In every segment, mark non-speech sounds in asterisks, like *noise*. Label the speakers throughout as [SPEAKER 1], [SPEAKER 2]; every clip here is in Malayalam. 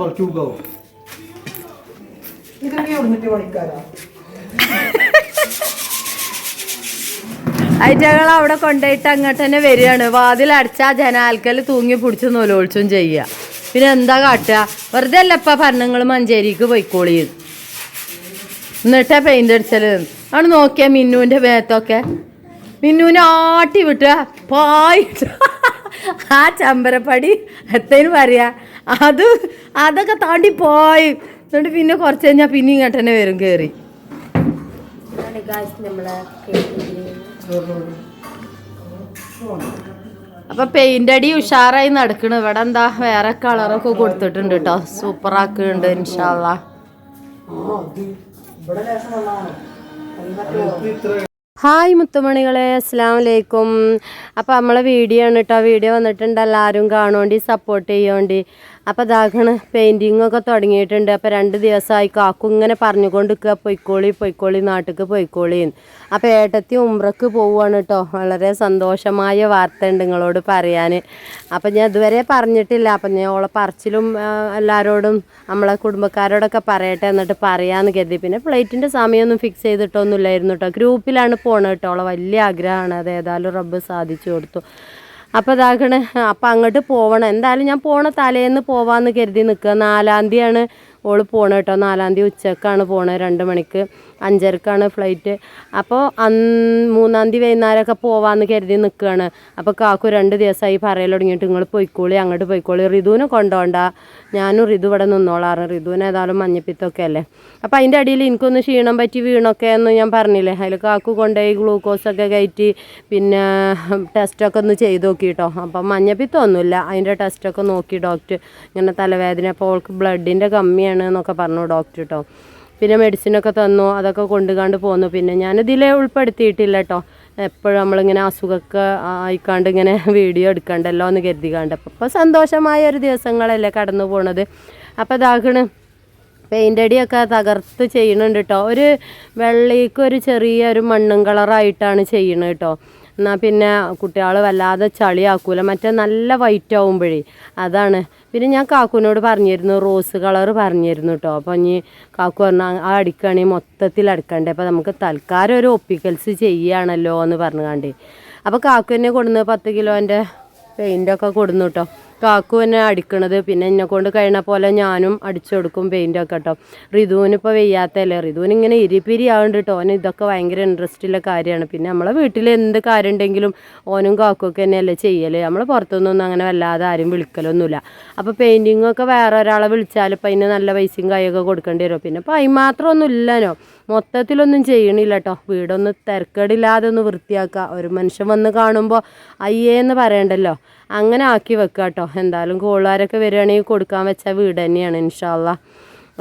[SPEAKER 1] കുറച്ച് കൂക്കാവും
[SPEAKER 2] ഇതൊക്കെ എവിടുന്നിട്ട്
[SPEAKER 3] അയറ്റകൾ അവിടെ കൊണ്ടുപോയിട്ട് അങ്ങോട്ട് തന്നെ വരികയാണ്. വാതിൽ അടച്ചാൽ ജനാൽക്കൽ തൂങ്ങി പിടിച്ച് നൂലോളിച്ചും ചെയ്യുക. പിന്നെ എന്താ കാട്ടുക? വെറുതെ അല്ലപ്പ ഭരണങ്ങൾ മഞ്ചേരിക്ക് പോയിക്കോളി. എന്നിട്ടാ പെയിന്റ് അടിച്ചത് അവിടെ നോക്കിയ മിന്നുവിന്റെ മേത്തൊക്കെ. മിന്നുവിനെ ആട്ടി വിട്ടുക. പായിട്ട്. ആ ചമ്പരപ്പടി. എത്തേനും പറയാ. അത് അതൊക്കെ താണ്ടി പോയി. എന്നിട്ട് പിന്നെ കുറച്ച് കഴിഞ്ഞാൽ പിന്നെ ഇങ്ങോട്ട് തന്നെ വരും കയറി അപ്പൊ പെയിന്റ് അടി ഉഷാറായി നടക്കണ്. ഇവിടെ എന്താ വേറെ കളറൊക്കെ കൊടുത്തിട്ടുണ്ട് കേട്ടോ സൂപ്പർ ആക്കുന്നുണ്ട് ഇൻഷാല്ല ഹായ് മുത്തുമണികളെ അസ്സാം വലൈക്കും അപ്പോൾ നമ്മളെ വീഡിയോ ആണ് കേട്ടോ വീഡിയോ വന്നിട്ടുണ്ട്. എല്ലാവരും കാണുകൊണ്ടി സപ്പോർട്ട് ചെയ്യുവേണ്ടി അപ്പോൾ അതാകണ് പെയിന്റിങ്ങൊക്കെ തുടങ്ങിയിട്ടുണ്ട്. അപ്പോൾ രണ്ട് ദിവസമായി കാക്കു ഇങ്ങനെ പറഞ്ഞുകൊണ്ട് നിൽക്കുക. പൊയ്ക്കോളി പൊയ്ക്കോളി നാട്ടിക്ക് പൊയ്ക്കോളി അപ്പോൾ ഏട്ടത്തി ഉമ്രക്ക് പോവുകയാണ് കേട്ടോ. വളരെ സന്തോഷമായ വാർത്ത ഉണ്ട് നിങ്ങളോട് പറയാൻ. അപ്പോൾ ഞാൻ ഇതുവരെ പറഞ്ഞിട്ടില്ല. അപ്പം ഞാൻ ഓളെ പറച്ചിലും എല്ലാവരോടും നമ്മളെ കുടുംബക്കാരോടൊക്കെ പറയട്ടെ എന്നിട്ട് പറയാമെന്ന് കരുതി. പിന്നെ ഫ്ലൈറ്റിന്റെ സമയമൊന്നും ഫിക്സ് ചെയ്തിട്ടൊന്നുമില്ലായിരുന്നു കേട്ടോ. ഗ്രൂപ്പിലാണ് പോണത് കേട്ടോ. ഓളെ വലിയ ആഗ്രഹമാണ്. അത് ഏതായാലും റബ്ബ് സാധിച്ചു കൊടുത്തു. അപ്പോൾ ഇതാക്കണേ അപ്പം അങ്ങോട്ട് പോവണം. എന്തായാലും ഞാൻ പോണ തലേന്ന് പോവാന്ന് കരുതി നിൽക്കുക നാലാം തീയതിയാണ് ഓൾ പോണ കേട്ടോ. നാലാം തീയതി ഉച്ചക്കാണ് പോണത് രണ്ട് മണിക്ക് അഞ്ചരക്കാണ് ഫ്ലൈറ്റ് അപ്പോൾ അന്ന് മൂന്നാം തീയതി വൈകുന്നേരമൊക്കെ പോവാന്ന് കരുതി നിൽക്കുകയാണ് അപ്പോൾ കാക്കു രണ്ട് ദിവസമായി പറയൽ തുടങ്ങിയിട്ട് നിങ്ങൾ പോയിക്കോളി അങ്ങോട്ട് പോയിക്കോളി. റിതുവിനെ കൊണ്ടോണ്ട ഞാനും റിതു ഇവിടെ നിന്നോളാറ്. റിതുവിന് ഏതായാലും മഞ്ഞപ്പിത്തൊക്കെ അല്ലേ. അപ്പോൾ അതിന്റെ അടിയിൽ എനിക്കൊന്ന് ക്ഷീണം പറ്റി വീണൊക്കെ എന്ന് ഞാൻ പറഞ്ഞില്ലേ. അതിൽ കാക്കു കൊണ്ടുപോയി ഗ്ലൂക്കോസൊക്കെ കയറ്റി പിന്നെ ടെസ്റ്റൊക്കെ ഒന്ന് ചെയ്ത് നോക്കി കേട്ടോ അപ്പം മഞ്ഞപ്പിത്തമൊന്നുമില്ല. അതിന്റെ ടെസ്റ്റൊക്കെ നോക്കി ഡോക്ടർ ഇങ്ങനെ തലവേദന അപ്പോൾ അവൾക്ക് ബ്ലഡിന്റെ കമ്മിയാണ്. എന്നൊക്കെ പറഞ്ഞു ഡോക്ടർ കേട്ടോ പിന്നെ മെഡിസിനൊക്കെ തന്നു അതൊക്കെ കൊണ്ടുകാണ്ട് പോന്നു. പിന്നെ ഞാനിതിലെ ഉൾപ്പെടുത്തിയിട്ടില്ല കേട്ടോ എപ്പോഴും നമ്മളിങ്ങനെ അസുഖമൊക്കെ ആയിക്കാണ്ട് ഇങ്ങനെ വീഡിയോ എടുക്കണ്ടല്ലോ എന്ന് കരുതിക്കാണ്ട് അപ്പം ഇപ്പോൾ സന്തോഷമായ ഒരു ദിവസങ്ങളല്ലേ കടന്നു പോണത്. അപ്പോൾ ഇതാകണ് പെയിന്റ് അടിയൊക്കെ തകർത്ത് ചെയ്യണുണ്ട് കേട്ടോ ഒരു വെള്ളയ്ക്ക് ഒരു ചെറിയ ഒരു മണ്ണും കളറായിട്ടാണ് ചെയ്യണത് കേട്ടോ എന്നാൽ പിന്നെ കുട്ടികൾ വല്ലാതെ ചളിയാക്കൂല. മറ്റേ നല്ല വൈറ്റ് ആവുമ്പോഴേ അതാണ്. പിന്നെ ഞാൻ കാക്കുവിനോട് പറഞ്ഞിരുന്നു റോസ് കളർ പറഞ്ഞിരുന്നു കേട്ടോ അപ്പോൾ ഇനി കാക്കു പറഞ്ഞാൽ ആ അടിക്കുകയാണെങ്കിൽ മൊത്തത്തിൽ അടിക്കണ്ടേ. അപ്പോൾ നമുക്ക് തൽക്കാലം ഒരു ഒപ്പിക്കൽസ് ചെയ്യുകയാണല്ലോ എന്ന് പറഞ്ഞുകാണ്ടേ അപ്പോൾ കാക്കു തന്നെ കൊടുന്ന് പത്ത് കിലോന്റെ പെയിന്റൊക്കെ കൊടുന്നു കേട്ടോ കാക്കു എന്നെ അടിക്കണത്. പിന്നെ എന്നെ കൊണ്ട് കഴിയണ പോലെ ഞാനും അടിച്ചു കൊടുക്കും പെയിന്റ് ഒക്കെ കേട്ടോ റിതുവിന് ഇപ്പോൾ വെയ്യാത്തല്ലേ? റിതുവിന് ഇങ്ങനെ ഇരിപ്പിരി ആവുന്നുണ്ട് കേട്ടോ ഓന് ഇതൊക്കെ ഭയങ്കര ഇൻട്രസ്റ്റുള്ള കാര്യമാണ്. പിന്നെ നമ്മളെ വീട്ടിൽ എന്ത് കാര്യം ഉണ്ടെങ്കിലും ഓനും കാക്കുമൊക്കെ തന്നെയല്ലേ ചെയ്യൽ. നമ്മൾ പുറത്തുനിന്നൊന്നും അങ്ങനെ വല്ലാതെ ആരും വിളിക്കലൊന്നുമില്ല. അപ്പോൾ പെയിന്റിങ്ങൊക്കെ വേറെ ഒരാളെ വിളിച്ചാൽ ഇപ്പം അതിന് നല്ല പൈസയും കൈയൊക്കെ കൊടുക്കേണ്ടി വരും. പിന്നെ ഇപ്പം അതിന് മാത്രമൊന്നും ഇല്ലനോ മൊത്തത്തിലൊന്നും ചെയ്യണില്ല കേട്ടോ വീടൊന്ന് തിരക്കേടില്ലാതെ ഒന്ന് വൃത്തിയാക്കുക. ഒരു മനുഷ്യൻ വന്ന് കാണുമ്പോൾ അയ്യേ എന്ന് പറയണ്ടല്ലോ. അങ്ങനെ ആക്കി വെക്കുക കേട്ടോ എന്തായാലും കോളുകാരൊക്കെ വരികയാണെങ്കിൽ കൊടുക്കാൻ വെച്ച വീട് തന്നെയാണ് ഇൻഷാല്ല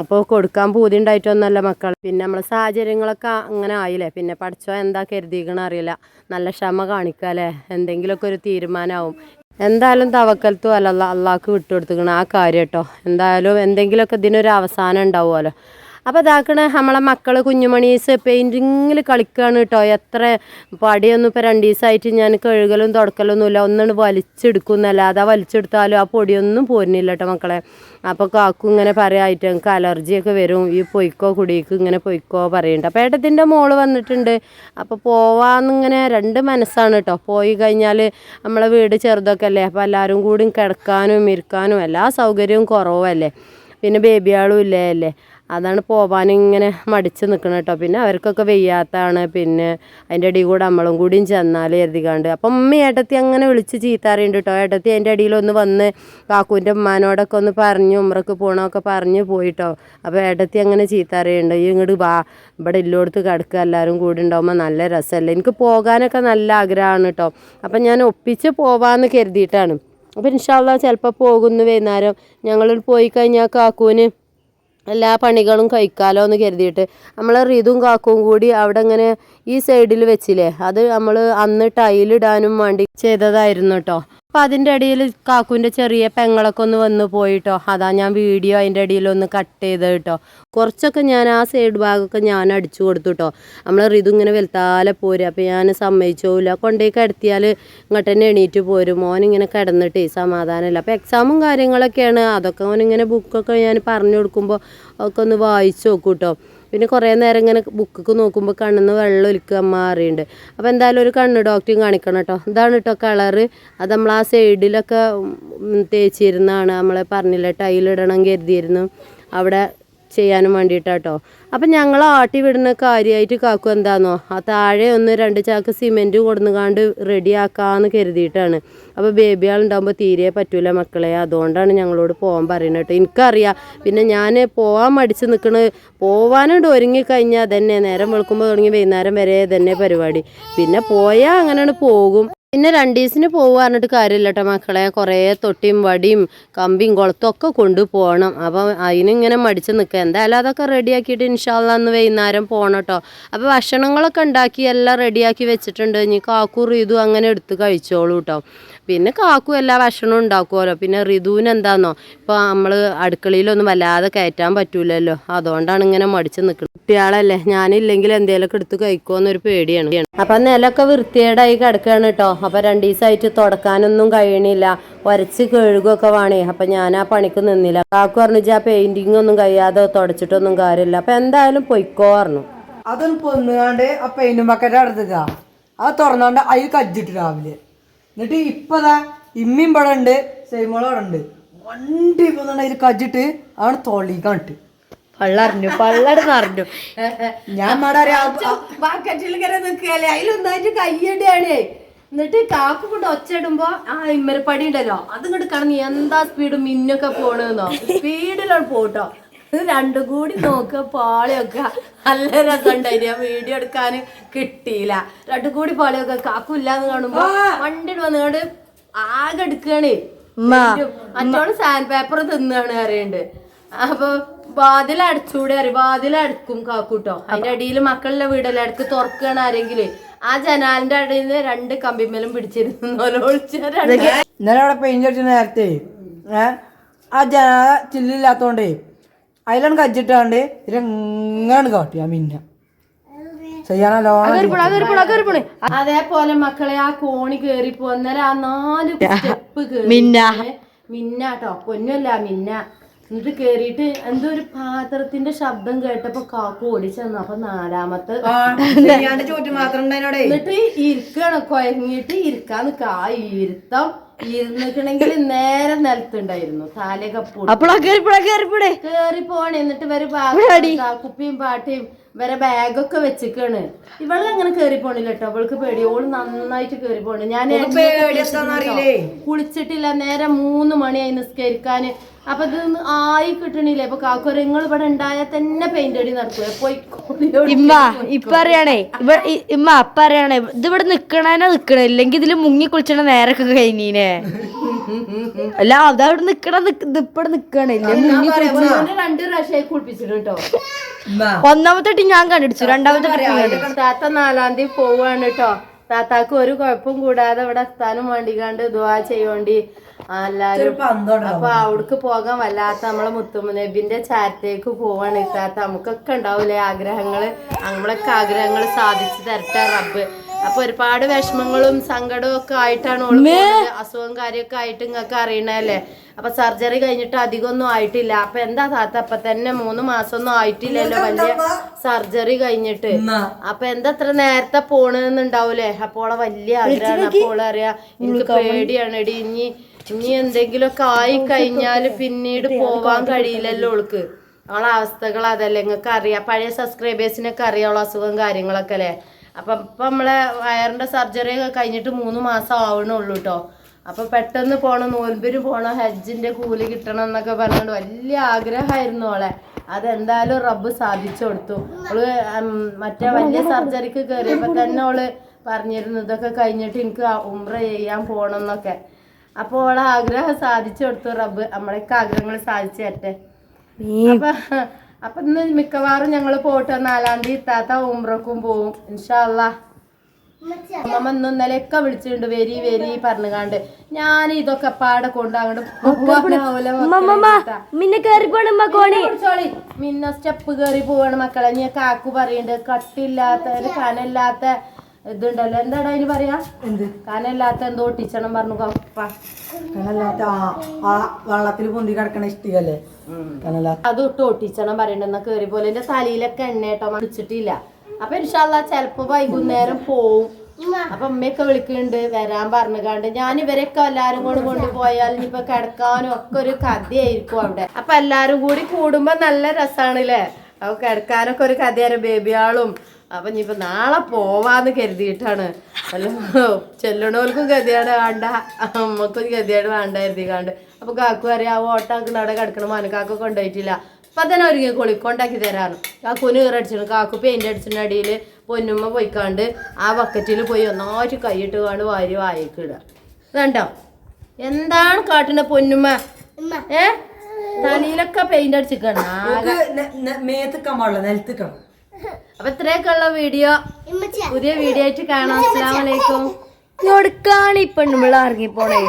[SPEAKER 3] അപ്പോൾ കൊടുക്കാൻ പൂതി ഉണ്ടായിട്ടൊന്നല്ല മക്കൾ പിന്നെ നമ്മളെ സാഹചര്യങ്ങളൊക്കെ അങ്ങനെ ആയില്ലേ. പിന്നെ പഠിച്ചോ എന്താ കരുതിക്കണ അറിയില്ല. നല്ല ക്ഷമ കാണിക്കുക അല്ലേ? എന്തെങ്കിലുമൊക്കെ ഒരു തീരുമാനമാവും. എന്തായാലും തവക്കലത്തു അല്ല അള്ളാഹ്ക്ക് വിട്ടുകൊടുത്തുക്കണം ആ കാര്യം കേട്ടോ. എന്തായാലും എന്തെങ്കിലുമൊക്കെ ഇതിനൊരു അവസാനം ഉണ്ടാവുമല്ലോ. അപ്പോൾ ഇതാക്കണ നമ്മളെ മക്കൾ കുഞ്ഞുമണീസ് പെയിന്റിങ്ങിൽ കളിക്കുകയാണ് കേട്ടോ എത്ര പടിയൊന്നും ഇപ്പോൾ രണ്ട് ദിവസമായിട്ട് ഞാൻ കഴുകലും തുടക്കലൊന്നുമില്ല ഒന്നാണ് വലിച്ചെടുക്കുന്നല്ലാതെ ആ വലിച്ചെടുത്താലും ആ പൊടിയൊന്നും പോരുന്നില്ല കേട്ടോ മക്കളെ. അപ്പോൾ കാക്കു ഇങ്ങനെ പറയായിട്ട് എനിക്ക് അലർജിയൊക്കെ വരും. ഈ പൊയ്ക്കോ കുടിക്ക് ഇങ്ങനെ പൊയ്ക്കോ പറയുന്നുണ്ട് അപ്പോൾ ഏട്ടത്തിന്റെ മോൾ വന്നിട്ടുണ്ട്. അപ്പോൾ പോവാന്നിങ്ങനെ രണ്ട് മനസ്സാണ് കേട്ടോ പോയി കഴിഞ്ഞാൽ നമ്മളെ വീട് ചെറുതൊക്കെ അല്ലേ? അപ്പോൾ എല്ലാവരും കൂടി കിടക്കാനും ഇരിക്കാനും എല്ലാ സൗകര്യവും കുറവല്ലേ? പിന്നെ ബേബിയാളും ഇല്ലേ അല്ലേ? അതാണ് പോവാൻ ഇങ്ങനെ മടിച്ച് നിൽക്കണം കേട്ടോ. പിന്നെ അവർക്കൊക്കെ വെയ്യാത്താണ് പിന്നെ അതിന്റെ അടിയിൽ കൂടെ നമ്മളും കൂടിയും ചെന്നാൽ എഴുതിക്കാണ്ട് അപ്പം ഉമ്മ ഏട്ടത്തി അങ്ങനെ വിളിച്ച് ചീത്താറിയുണ്ട് കേട്ടോ. ഏട്ടത്തി അതിന്റെ അടിയിലൊന്ന് വന്ന് കാക്കുവിന്റെ ഉമ്മാനോടൊക്കെ ഒന്ന് പറഞ്ഞു ഉമ്രക്ക് പോകണമൊക്കെ പറഞ്ഞ് പോയിട്ടോ. അപ്പോൾ ഏട്ടത്തി അങ്ങനെ ചീത്താറിയുണ്ട് ഈ ഇങ്ങോട്ട് വാ ഇവിടെ ഇല്ലോടത്ത് കിടക്കുക എല്ലാവരും കൂടി ഉണ്ടാകുമ്പോൾ നല്ല രസമല്ലേ? എനിക്ക് പോകാനൊക്കെ നല്ല ആഗ്രഹമാണ് കേട്ടോ. അപ്പം ഞാൻ ഒപ്പിച്ച് പോവാമെന്ന് കരുതിയിട്ടാണ്. അപ്പോൾ ഇൻഷാല്ല ചിലപ്പോൾ പോകുന്നു വൈകുന്നേരം. ഞങ്ങൾ പോയി കഴിഞ്ഞാൽ കാക്കൂന് എല്ലാ പണികളും കഴിക്കാലോ എന്ന് കരുതിയിട്ട്. നമ്മൾ റിതും കാക്കും കൂടി അവിടെ ഇങ്ങനെ ഈ സൈഡിൽ വെച്ചില്ലേ? അത് നമ്മൾ അന്ന് ടൈലിടാനും വേണ്ടി ചെയ്തതായിരുന്നു കേട്ടോ അപ്പം അതിന്റെ ഇടയിൽ കാക്കുവിന്റെ ചെറിയ പെങ്ങളൊക്കെ ഒന്ന് വന്ന് പോയിട്ടോ. അതാ ഞാൻ വീഡിയോ അതിന്റെ ഇടയിൽ ഒന്ന് കട്ട് ചെയ്ത് കേട്ടോ. കുറച്ചൊക്കെ ഞാൻ ആ സൈഡ് ഭാഗമൊക്കെ ഞാൻ അടിച്ചു കൊടുത്തു കേട്ടോ. നമ്മൾ ഋതു ഇങ്ങനെ വലുത്താലെ പോരും. അപ്പോൾ ഞാൻ സമ്മതിച്ചോല്ല കൊണ്ടേക്ക് കിടത്തിയാൽ ഇങ്ങോട്ട് തന്നെ എണീറ്റ് പോരും. മോൻ ഇങ്ങനെ കിടന്നിട്ടേ സമാധാനമില്ല അപ്പോൾ എക്സാമും കാര്യങ്ങളൊക്കെയാണ്. അതൊക്കെ അവനിങ്ങനെ ബുക്കൊക്കെ ഞാൻ പറഞ്ഞു കൊടുക്കുമ്പോൾ ഒക്കെ ഒന്ന് വായിച്ചു നോക്കും കേട്ടോ. പിന്നെ കുറേ നേരം ഇങ്ങനെ ബുക്കൊക്കെ നോക്കുമ്പോൾ കണ്ണെന്ന് വെള്ളം ഒലിക്കുക മാറിയുണ്ട് അപ്പോൾ എന്തായാലും ഒരു കണ്ണ് ഡോക്ടറും കാണിക്കണം കേട്ടോ. ഇതാണ് കേട്ടോ കളറ് അത് നമ്മൾ ആ സൈഡിലൊക്കെ തേച്ചിരുന്നാണ് നമ്മളെ പറഞ്ഞില്ല ടൈലിടണം കരുതിയിരുന്നു. അവിടെ ചെയ്യാനും വേണ്ടിയിട്ടാട്ടോ. അപ്പം ഞങ്ങൾ ആട്ടി വിടുന്ന കാര്യമായിട്ട് കാക്കു എന്താണെന്നോ ആ താഴെ ഒന്ന് രണ്ട് ചാക്ക് സിമെന്റ് കൊടുന്നുകാണ്ട് റെഡിയാക്കാമെന്ന് കരുതിയിട്ടാണ്. അപ്പോൾ ബേബി ആളുണ്ടാകുമ്പോൾ തീരെ പറ്റൂല മക്കളെ അതുകൊണ്ടാണ് ഞങ്ങളോട് പോകാൻ പറയുന്നത് കേട്ടോ. എനിക്കറിയാം പിന്നെ ഞാൻ പോകാൻ മടിച്ച് നിൽക്കണ പോവാനുണ്ട് ഒരുങ്ങി കഴിഞ്ഞാൽ തന്നെ നേരം വെളുക്കുമ്പോൾ തുടങ്ങി വൈകുന്നേരം വരെ തന്നെ പരിപാടി. പിന്നെ പോയാൽ അങ്ങനെയാണ് പോകും. പിന്നെ രണ്ട് ദിവസത്തിന് പോകുക പറഞ്ഞിട്ട് കാര്യമില്ല കേട്ടോ മക്കളെ. കുറേ തൊട്ടിയും വടിയും കമ്പിയും കുളത്തും ഒക്കെ കൊണ്ടുപോകണം. അപ്പം അതിനിങ്ങനെ മടിച്ച് നിൽക്കുക എന്തായാലും അതൊക്കെ റെഡിയാക്കിയിട്ട് ഇൻഷാല്ല അന്ന് വൈകുന്നേരം പോകണം കേട്ടോ അപ്പോൾ ഭക്ഷണങ്ങളൊക്കെ ഉണ്ടാക്കി എല്ലാം റെഡിയാക്കി വെച്ചിട്ടുണ്ട്. ഇനി കാക്കൂർ ഇതും അങ്ങനെ എടുത്ത് കഴിച്ചോളൂ കേട്ടോ പിന്നെ കാക്കും എല്ലാ ഭക്ഷണവും ഉണ്ടാക്കുമല്ലോ പിന്നെ ഋതുവിന് എന്താന്നോ? ഇപ്പോൾ നമ്മൾ അടുക്കളയിലൊന്നും വല്ലാതെ കയറ്റാൻ പറ്റൂലല്ലോ. അതുകൊണ്ടാണ് ഇങ്ങനെ മടിച്ച് നിൽക്കുന്നത് കുട്ടികളല്ലേ ഞാനില്ലെങ്കിൽ എന്തെങ്കിലുമൊക്കെ എടുത്ത് കഴിക്കുമെന്നൊരു പേടിയാണ്. അപ്പൊ നിലമൊക്കെ വൃത്തികേടായി കിടക്കുകയാണ് കേട്ടോ അപ്പൊ രണ്ട് ദിവസമായിട്ട് തുടക്കാനൊന്നും കഴിയണില്ല. ഒരച്ച് കഴുകുമൊക്കെ വേണേ. അപ്പൊ ഞാൻ ആ പണിക്ക് നിന്നില്ല. കാക്കു പറഞ്ഞു ആ പെയിന്റിങ് ഒന്നും കഴിയാതെ തുടച്ചിട്ടൊന്നും കാര്യമില്ല. അപ്പൊ എന്തായാലും പൊയ്ക്കോ പറഞ്ഞു.
[SPEAKER 2] അതൊന്ന് പൊന്നുകാണ്ട് ആ പെയിന്റും ബക്കറ്റ് അടുത്തേക്ക അത് തുറന്നാണ്ട് അതിൽ കജ്ജിട്ട് രാവിലെ. എന്നിട്ട് ഇപ്പതാ ഇമ്മിയും ഇവിടെ ഉണ്ട് സൈമോളും അവിടെ ഉണ്ട്. വണ്ടി ഇപ്പൊ അതിൽ കജിട്ട് അവിടെ തൊളി കണ്ടിട്ട്
[SPEAKER 1] പള്ളറിഞ്ഞു പള്ളടുന്ന് അറിഞ്ഞു
[SPEAKER 2] ഞാൻ
[SPEAKER 3] ബക്കറ്റിൽ നിൽക്കുകയല്ലേ? അതിലൊന്നായിട്ട് കയ്യടിയാണ് എന്നിട്ട് കാക്കു കൊണ്ട് ഒച്ചയിടുമ്പോ ആ ഇമ്മരപ്പടി ഉണ്ടല്ലോ. അതും കൊണ്ട് കടന്ന് എന്താ സ്പീഡ് മിന്നൊക്കെ പോണെന്നോ? സ്പീഡിലാണ് പോട്ടോ ഇത് രണ്ടും കൂടി നോക്കുക പാളിയൊക്കെ നല്ല രസമുണ്ടായിന്. ഞാൻ വീഡിയോ എടുക്കാൻ കിട്ടിയില്ല. രണ്ടും കൂടി പാളിയൊക്കെ കാക്കൂല്ലാന്ന് കാണുമ്പോ വണ്ടി വന്നുകൊണ്ട് ആകെ എടുക്കണേ. മറ്റോൾ സാൻഡ് പേപ്പർ തിന്നാണ് അറിയണ്ട് അപ്പൊ വാതിൽ അടച്ചൂടെ അറിയും വാതിൽ അടക്കും കാക്കൂട്ടോ. അതിന്റെ അടിയിൽ മക്കളുടെ വീടല്ലേ അടുത്ത് തുറക്കുകയാണ് ആരെങ്കിലും. ആ ജനാലിന്റെ അടിയിൽ നിന്ന് രണ്ട് കമ്പിമേലും പിടിച്ചിരുന്നു.
[SPEAKER 2] ഇന്നലെ അവിടെ പെയിന്റ് അടിച്ച നേരത്തെ ആ ജനാല ചില്ലില്ലാത്തോണ്ടേ അതിലാണ് കജ്ജിട്ടാണ്ട് ഇതെങ്ങാണ് കാട്ടി? ആ മിന്ന. ചെയ്യാനല്ലോ
[SPEAKER 3] അതേപോലെ മക്കളെ ആ കോണി കേറി പോന്നേരം ആ നാല് സ്റ്റെപ്പ് കേറി
[SPEAKER 1] മിന്ന.
[SPEAKER 3] കേട്ടോ പൊന്നല്ല മിന്ന. എന്നിട്ട് കേറിയിട്ട് എന്തോ ഒരു പാത്രത്തിന്റെ ശബ്ദം കേട്ടപ്പോ കാക്കു ഓടിച്ചെന്നു. അപ്പൊ നാലാമത്തെ എന്നിട്ട് ഇരിക്കാണ് കൊയങ്ങിയിട്ട് ഇരിക്കാൻ നിക്ക. ആ ഇരുത്തം ഇരുന്നിക്കണെങ്കിൽ നേരെ നിലത്തുണ്ടായിരുന്നു. താലേ പൊട്ടി.
[SPEAKER 1] അപ്പളാ കേറിപ്പോടാ കേറിപ്പോടെ
[SPEAKER 3] കേറി പോണേ എന്നിട്ട് വരെ കുപ്പിയും പാട്ടിയും ഇവരെ ബാഗൊക്കെ വെച്ചിക്കാണ്. ഇവൾ അങ്ങനെ കേറി പോണില്ല കേട്ടോ അവൾക്ക് പേടി. ഓൾ നന്നായിട്ട് കേറി പോണ്. ഞാൻ? കുളിച്ചിട്ടില്ല നേരെ മൂന്ന് മണിയായി നിസ്കരിക്കാന്. അപ്പൊ ഇത് ആയി കിട്ടണില്ലേ? അപ്പൊ കാക്കുരങ്ങൾ ഇവിടെ ഉണ്ടായാൽ തന്നെ പെയിന്റ് അടി നടക്കുക പോയി
[SPEAKER 1] ഇമ്മ ഇപ്പൊ അറിയണേ ഇമ്മ അപ്പ അറിയണേ ഇത് ഇവിടെ നിക്കണേനെ നിക്കണേ. ഇല്ലെങ്കി ഇതിൽ മുങ്ങി കുളിച്ചണ നേരൊക്കെ കഴിഞ്ഞീനെ. *laughs* അല്ല അവിടെ നിക്കണ ഇപ്പടെ നിക്കണേ.
[SPEAKER 3] രണ്ട് പ്രാവശ്യമായി കുളിപ്പിച്ചിട്ട് കേട്ടോ
[SPEAKER 1] ഒന്നാമത്തെ ടി ഞാൻ കണ്ടിടിച്ചു രണ്ടാമത്തെ
[SPEAKER 3] താത്ത നാലാം തീയതി പോവാണ് കേട്ടോ താത്താക്ക് ഒരു കുഴപ്പം കൂടാതെ ഇവിടെ സ്ഥാനം വേണ്ടിക്കാണ്ട് ദുവാ ചെയ്യോണ്ടി. എല്ലാരും അപ്പൊ അവിടേക്ക് പോകാൻ വല്ലാത്ത നമ്മളെ മുത്തുമുനബിന്റെ ചാരത്തേക്ക് പോവാണ്. ഇത്താത്ത നമുക്കൊക്കെ ഉണ്ടാവൂലേ ആഗ്രഹങ്ങൾ? നമ്മളൊക്കെ ആഗ്രഹങ്ങൾ സാധിച്ചു തരട്ടെ റബ്ബ്. അപ്പൊ ഒരുപാട് വിഷമങ്ങളും സങ്കടവും ഒക്കെ ആയിട്ടാണ് ഓൾ അസുഖം കാര്യമൊക്കെ ആയിട്ട് നിങ്ങൾക്ക് അറിയണല്ലേ അപ്പൊ സർജറി കഴിഞ്ഞിട്ട് അധികം ഒന്നും ആയിട്ടില്ല. അപ്പൊ എന്താ താത്ത? അപ്പൊ തന്നെ മൂന്ന് മാസം ഒന്നും ആയിട്ടില്ലല്ലോ വലിയ സർജറി കഴിഞ്ഞിട്ട്. അപ്പൊ എന്താ അത്ര നേരത്തെ പോണെന്നുണ്ടാവൂലേ? അപ്പോളെ വലിയ ആഗ്രഹമാണ്. അപ്പോൾ അറിയാ എനിക്ക് പേടിയാണ് എടി ഇനി ഇനി എന്തെങ്കിലുമൊക്കെ ആയി കഴിഞ്ഞാൽ പിന്നീട് പോവാൻ കഴിയില്ലല്ലോ ഓൾക്ക്. അവളെ അവസ്ഥകൾ അതല്ലേ? നിങ്ങൾക്ക് അറിയാം. പഴയ സബ്സ്ക്രൈബേഴ്സിനൊക്കെ അറിയാം അസുഖം കാര്യങ്ങളൊക്കെ അല്ലേ? അപ്പം ഇപ്പം നമ്മളെ വയറിന്റെ സർജറി ഒക്കെ കഴിഞ്ഞിട്ട് മൂന്ന് മാസം ആവണുള്ളൂ കേട്ടോ അപ്പോൾ പെട്ടെന്ന് പോകണം നോൽബിന് പോകണം ഹജ്ജിന്റെ കൂലി കിട്ടണം എന്നൊക്കെ പറഞ്ഞുകൊണ്ട് വലിയ ആഗ്രഹമായിരുന്നു അവളെ അതെന്തായാലും റബ്ബ് സാധിച്ചു കൊടുത്തു. അവൾ മറ്റേ വലിയ സർജറിക്ക് കയറിയപ്പോൾ തന്നെ അവൾ പറഞ്ഞിരുന്നു ഇതൊക്കെ കഴിഞ്ഞിട്ട് എനിക്ക് ഉമ്ര ചെയ്യാൻ പോകണം എന്നൊക്കെ. അപ്പോൾ അവളെ ആഗ്രഹം സാധിച്ചു കൊടുത്തു റബ്ബ്. നമ്മളൊക്കെ ആഗ്രഹങ്ങൾ സാധിച്ചു തരട്ടെ. അപ്പൊ അപ്പൊ ഇന്ന് മിക്കവാറും ഞങ്ങൾ പോട്ട് നാലാം തീയതി ഇത്താത്ത ഉംറക്കും പോവും. ഇൻഷാല്ലാ അമ്മ ഇന്ന് ഇന്നലെയൊക്കെ വിളിച്ചിട്ടുണ്ട് വെരി പറഞ്ഞു പറഞ്ഞുകാണ്ട്. ഞാൻ ഇതൊക്കെ പാടെ കൊണ്ട് അങ്ങോട്ട്.
[SPEAKER 1] മിന്നെ
[SPEAKER 3] സ്റ്റെപ്പ് കേറി പോവാണ് മക്കളെ. നീ കാക്കു പറയണ്ട് കട്ടില്ലാത്ത കനല്ലാത്ത ഇതുണ്ടല്ലോ. എന്താടാ അതിന് പറയാ?
[SPEAKER 2] എന്ത്?
[SPEAKER 3] കനല്ലാത്ത എന്തോ ഒട്ടിച്ചണം പറഞ്ഞു. കപ്പ
[SPEAKER 2] കനല്ലാത്ത ആ വള്ളത്തിൽ പൊന്തി കിടക്കണ ഇഷ്ടികല്ലേ?
[SPEAKER 3] അതൊട്ട് ഒട്ടിച്ചണം പറയണ്ടെന്ന എന്നാ കേറി പോലെ. എന്റെ തലയിലൊക്കെ എണ്ണ കേട്ടോ മടിച്ചിട്ടില്ല. അപ്പൊ ഇൻഷാല്ല ചെലപ്പോ വൈകുന്നേരം പോവും. അപ്പൊ അമ്മയൊക്കെ വിളിക്കുന്നുണ്ട് വരാൻ പറഞ്ഞുകാണ്ട് ഞാൻ ഇവരൊക്കെ എല്ലാരും കൂടെ കൊണ്ടുപോയാൽ ഇനിയിപ്പൊ കിടക്കാനും ഒക്കെ ഒരു കഥയായിരിക്കും അവിടെ. അപ്പൊ എല്ലാരും കൂടി കൂടുമ്പോ നല്ല രസാണ് അല്ലേ അപ്പൊ കിടക്കാനൊക്കെ ഒരു കഥയാണ് ബേബിയാളും. അപ്പൊ ഇനിയിപ്പോ നാളെ പോവാന്ന് കരുതിയിട്ടാണ്. അല്ല ചെല്ലണവർക്കും ഗതിയാണ് വേണ്ട. അമ്മക്കും ഗതിയാണ് വേണ്ട കരുതിക്കാണ്ട്. അപ്പൊ കാക്കു അറിയാം ആ ഓട്ടാക്കുന്ന അവിടെ കിടക്കണ മനക്കാക്ക കൊണ്ടുപോയിട്ടില്ല. അപ്പൊ തന്നെ ഒരുങ്ങി കൊളി തരാറ് കാക്കുവിന് കാക്കുന് ഈറടിച്ചിരുന്നു കാക്കു പെയിന്റ് അടിച്ചിട്ട് അടിയിൽ പൊന്നുമ്മ പോയിക്കാണ്ട് ആ ബക്കറ്റിൽ പോയി ഒന്നായിട്ട് കൈയിട്ട് കാണ്ട് വാരി വായിക്കിട ഇതുണ്ടോ എന്താണ് കാട്ടുന്ന പൊന്നുമ്മ? ഏ? തലയിലൊക്കെ പെയിന്റ് അടിച്ചിക്കണം
[SPEAKER 2] മേത്തിക്കാൻ പാടില്ല നിലത്തിക്കണം
[SPEAKER 3] അപ്പൊ ഇത്രയൊക്കെ ഉള്ള വീഡിയോ പുതിയ വീഡിയോ ആയിട്ട് കാണാം. അസ്സലാമലൈക്കും
[SPEAKER 1] കൊടുക്കാണ് ഈ പെണ്ണുമ്പിള്ള ഇറങ്ങിപ്പോണേ.